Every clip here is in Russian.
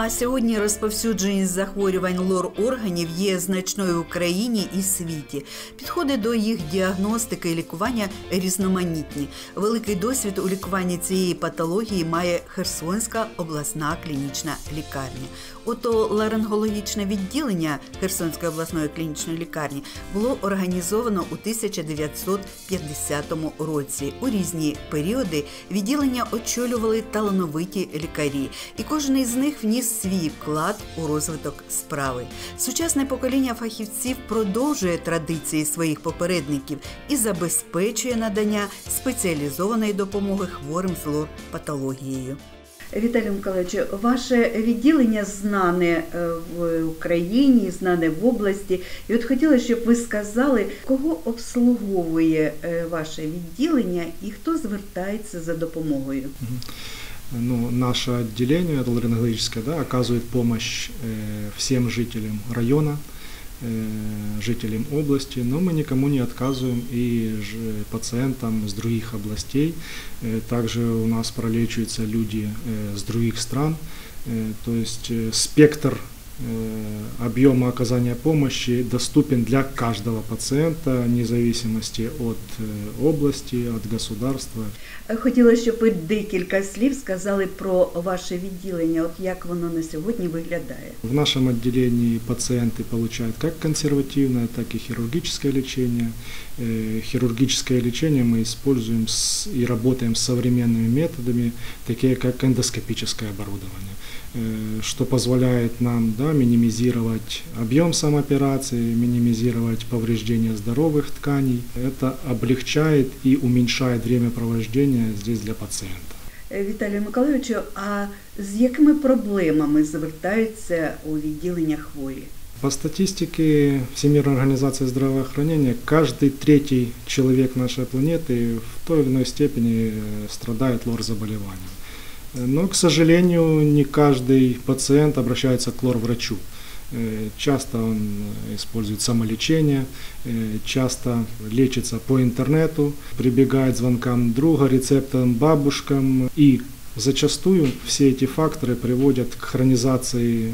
На сьогодні розповсюдженість захворювань лор органів є значною в Україні і світі. Підходи до їх діагностики і лікування різноманітні. Великий досвід у лікуванні цієї патології має Херсонська обласна клінічна лікарня. Отоларингологічне відділення Херсонської обласної клінічної лікарні було організовано у 1950 році. У різні періоди відділення очолювали талановиті лікарі, і кожен із них вніс свій вклад у розвиток справи. Сучасне покоління фахівців продовжує традиції своїх попередників і забезпечує надання спеціалізованої допомоги хворим з лор-патологією. Віталій Миколаївич, ваше відділення знане е, в Україні, знане в області. І от хотіла, щоб ви сказали, кого обслуговує е, ваше відділення і хто звертається за допомогою. Ну, наше отделение ларингологическое да, оказывает помощь э, всем жителям района, э, жителям области, но мы никому не отказываем и пациентам с других областей. Э, также у нас пролечиваются люди э, с других стран. Э, то есть э, спектр объема оказания помощи доступен для каждого пациента, вне зависимости от э, области, от государства. Хотіла, щоб ви декілька слів сказали про ваше відділення, от як воно на сьогодні виглядає. В нашем отделении пациенты получают как консервативное, так и хирургическое лечение. Э, Хирургическое лечение мы используем с- и работаем с современными методами, такие как эндоскопическое оборудование, э, что позволяет нам да, минимизировать объем самооперации, минимизировать повреждения здоровых тканей. Это облегчает и уменьшает время провождения здесь для пациента. Е, Віталію Миколайовичу, а з якими проблемами звертаються у відділення хворі? По статистике Всемирной организации здравоохранения, каждый третий человек нашей планеты в той или иной степени э, страдает лор-заболеванием. Но, к сожалению, не каждый пациент обращается к лор-врачу. Э, Часто он э, использует самолечение, э, часто лечится по интернету, прибегает звонкам друга, рецептам бабушкам и Зачастую все эти факторы приводят к хронизации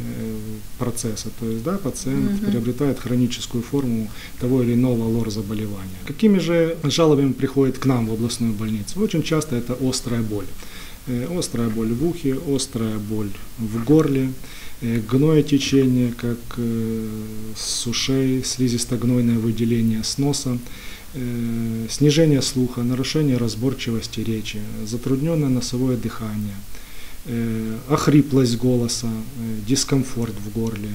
процесса, то есть да, пациент Мгм. приобретает хроническую форму того или иного лор-заболевания. Какими же жалобами приходит к нам в областную больницу? Очень часто это острая боль. Э, Острая боль в ухе, острая боль в горле, э, гноетечение, как э, с ушей, слизисто-гнойное выделение с носа, снижение слуха, нарушение разборчивости речи, затрудненное носовое дыхание, охриплость голоса, дискомфорт в горле,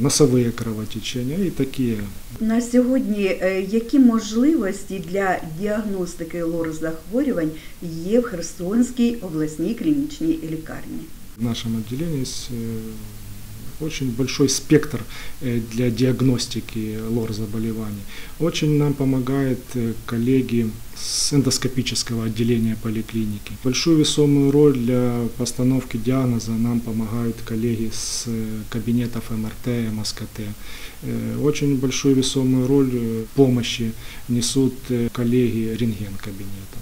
носові кровотечення і такі. На сьогодні е, які можливості для діагностики лор захворювань є в Херсонській обласній клінічній лікарні? В нашому відділенні є очень большой спектр э, для диагностики лор-заболеваний. Очень нам помогают э, коллеги с эндоскопического отделения поликлиники. Большую весомую роль для постановки диагноза нам помогают коллеги с э, кабинетов МРТ, МСКТ. Очень большую весомую роль помощи несут коллеги рентген-кабинетов.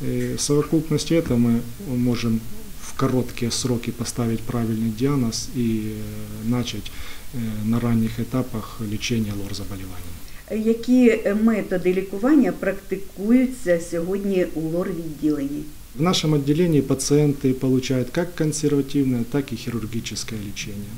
В совокупности этого мы можем в короткие сроки поставить правильный диагноз и э, начать э, на ранних этапах лечения лор-заболеваний. Е, Які е, методи лікування практикуються сьогодні у лор-відділенні? В нашем отделении пациенты получают как консервативное, так и хирургическое лечение.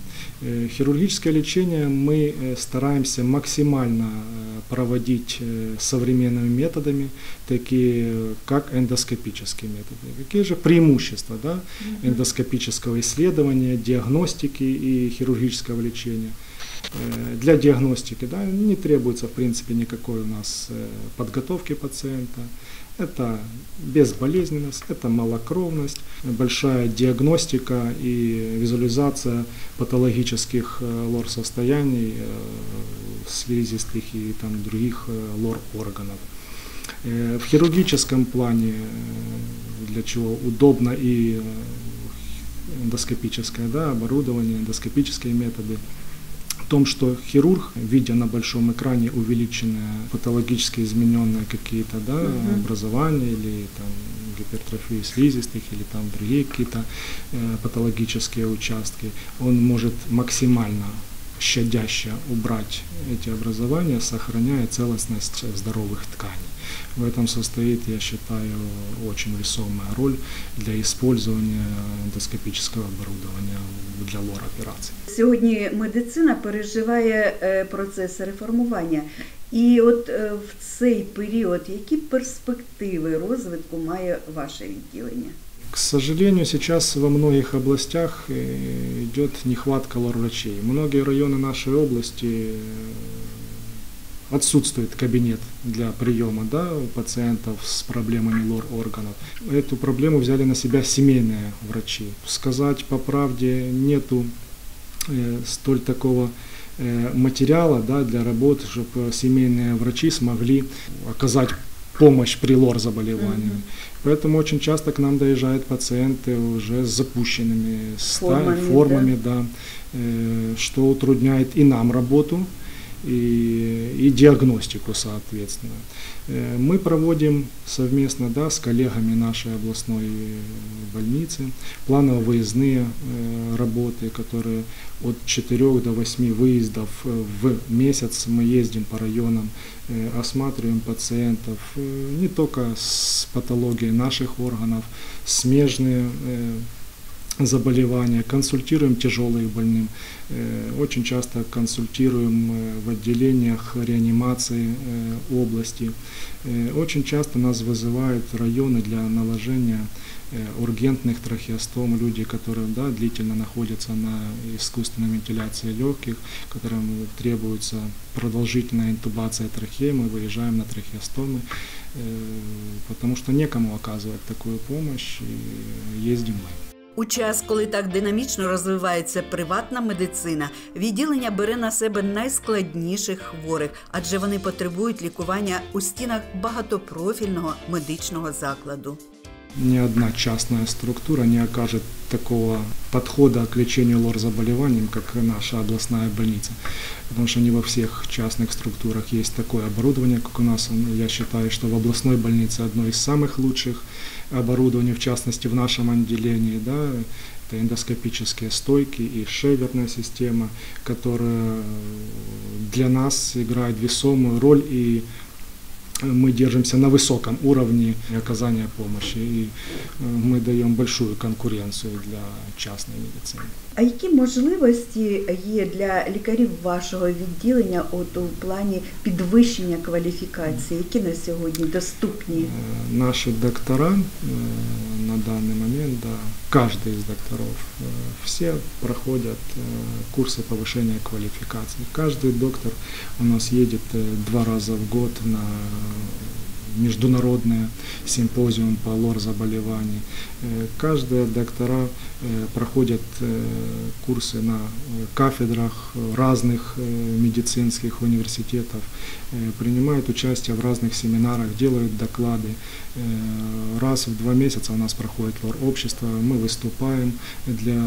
Э, Хирургическое лечение мы э, стараемся максимально э, проводить современными методами, такие как эндоскопические методы. Какие же преимущества да, эндоскопического исследования, диагностики и хирургического лечения? Для диагностики да, не требуется в принципе никакой у нас подготовки пациента. Это безболезненность, это малокровность, большая диагностика и визуализация патологических э, лор-состояний, э, слизистых и там, других э, лор-органов. В хирургическом плане, для чего удобно и эндоскопическое да, оборудование, эндоскопические методы, в том, что хирург, видя на большом экране увеличенные патологически измененные какие-то да, Мгм. образования или там, гипертрофии слизистых или там другие какие-то э, патологические участки, он может максимально щадяще убрать эти образования, сохраняя целостность здоровых тканей. В этом состоит, я считаю, очень весомая роль для использования эндоскопического оборудования для лор-операций. Сьогодні медицина переживає е, процес реформування. І от е, в цей період які перспективи розвитку має ваше відділення? К сожалению, сейчас во многих областях э, идет нехватка лор-врачей. Многие районы нашей области э, отсутствует кабинет для приема да, пациентов с проблемами лор-органов. Эту проблему взяли на себя семейные врачи. Сказать по правде, нету э, столь такого материала да, для работы, чтобы семейные врачи смогли оказать помощь при лор-заболевании. Mm-hmm. Поэтому очень часто к нам доезжают пациенты уже с запущенными формами, формами да. Да, э, что утрудняет и нам работу, и, и диагностику, соответственно. Э, мы проводим совместно да, с коллегами нашей областной больницы планово-выездные э, работы, которые от 4 до 8 выездов э, в месяц мы ездим по районам, осматриваем пациентов не только с патологией наших органов, смежные заболевания, консультируем тяжелых больным, э, очень часто консультируем э, в отделениях реанимации э, области. Очень часто нас вызывают районы для наложения ургентных трахеостом, люди, которые да, длительно находятся на искусственной вентиляции легких, которым требуется продолжительная интубация трахеи, мы выезжаем на трахеостомы, потому что некому оказывать такую помощь, и ездим мы. У час, коли так динамічно розвивається приватна медицина, відділення бере на себе найскладніших хворих, адже вони потребують лікування у стінах багатопрофільного медичного закладу. Ни одна частная структура не окажет такого подхода к лечению лор-заболеваниям, как наша областная больница. Потому что не во всех частных структурах есть такое оборудование, как у нас. Я считаю, что в областной больнице одно из самых лучших оборудований, в частности в нашем отделении. Да, это эндоскопические стойки и шеверная система, которая для нас играет весомую роль и мы держимся на высоком уровне оказания помощи, и э, мы даем большую конкуренцию для частной медицины. А які можливості є для лікарів вашого відділення от у плані підвищення кваліфікації, які на сьогодні доступні? Е, наші доктора е, на данный момент, да, каждый из докторов, е, все проходят курсы повышения квалификации. Каждый доктор у нас едет два раза в год на международные симпозиум по лор-заболеваний. Э, каждые доктора э, проходят э, курсы на кафедрах разных медицинских университетов, принимают участие в разных семинарах, делают доклады. Раз в два месяца у нас проходит лор-общество, мы выступаем, для,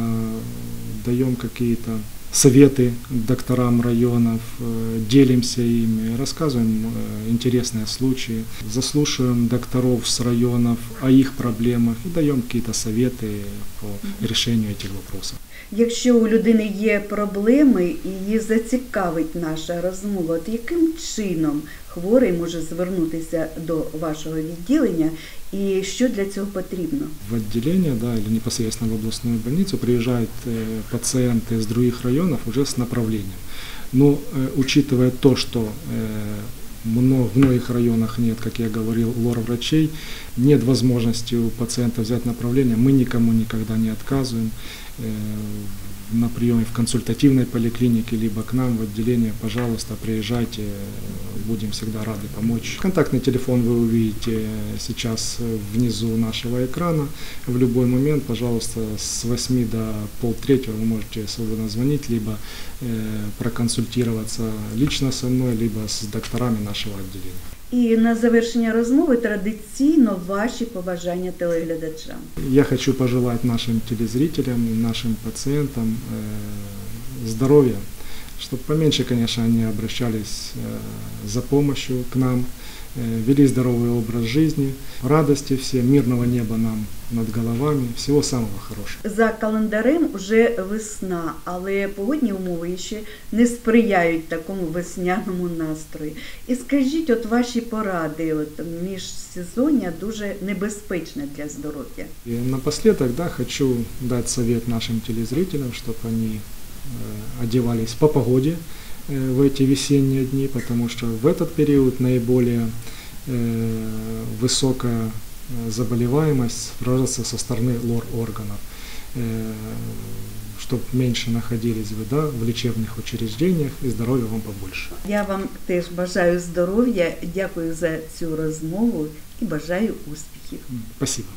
даем какие-то советы докторам районов, э, делимся ими, рассказываем э, интересные случаи, заслушиваем докторов с районов о их проблемах и даем какие-то советы по решению этих вопросов. Якщо у людини є проблеми і її зацікавить наша розмова, то яким чином хворий може звернутися до вашого відділення і що для цього потрібно? В отделение, да, или непосредственно в областную больницу приезжают э, пациенты из других районов уже с направлением. Но э, учитывая то, что э, в многих районах нет, как я говорил, лор-врачей, нет возможности у пациента взять направление, мы никому никогда не отказываем. На приеме в консультативной поликлинике, либо к нам в отделение, пожалуйста, приезжайте, будем всегда рады помочь. Контактный телефон вы увидите сейчас внизу нашего экрана. В любой момент, пожалуйста, с 8 до полтретьего вы можете свободно звонить, либо э, проконсультироваться лично со мной, либо с докторами нашего отделения. І на завершення розмови традиційно ваші побажання телеглядачам. Я хочу пожелати нашим телезрителям, нашим пацієнтам э, здоровья, чтобы поменьше, конечно, они обращались э, за помощью к нам, э, вели здоровый образ жизни, радости всем, мирного неба нам над головами, всего самого хорошего. За календарем вже весна, але погодні умови ще не сприяють такому весняному настрою. І скажіть, от ваші поради, от міжсезоння дуже небезпечне для здоров'я. И напоследок, да, хочу дать совет нашим телезрителям, чтобы они э, одевались по погоде э, в эти весенние дни, потому что в этот период наиболее э, высокая э, заболеваемость выражается со стороны лор-органов. Э, чтобы меньше находились вы да, в лечебных учреждениях и здоровья вам побольше. Я вам теж бажаю здоров'я, дякую за цю розмову і бажаю успіхів. М, Спасибо.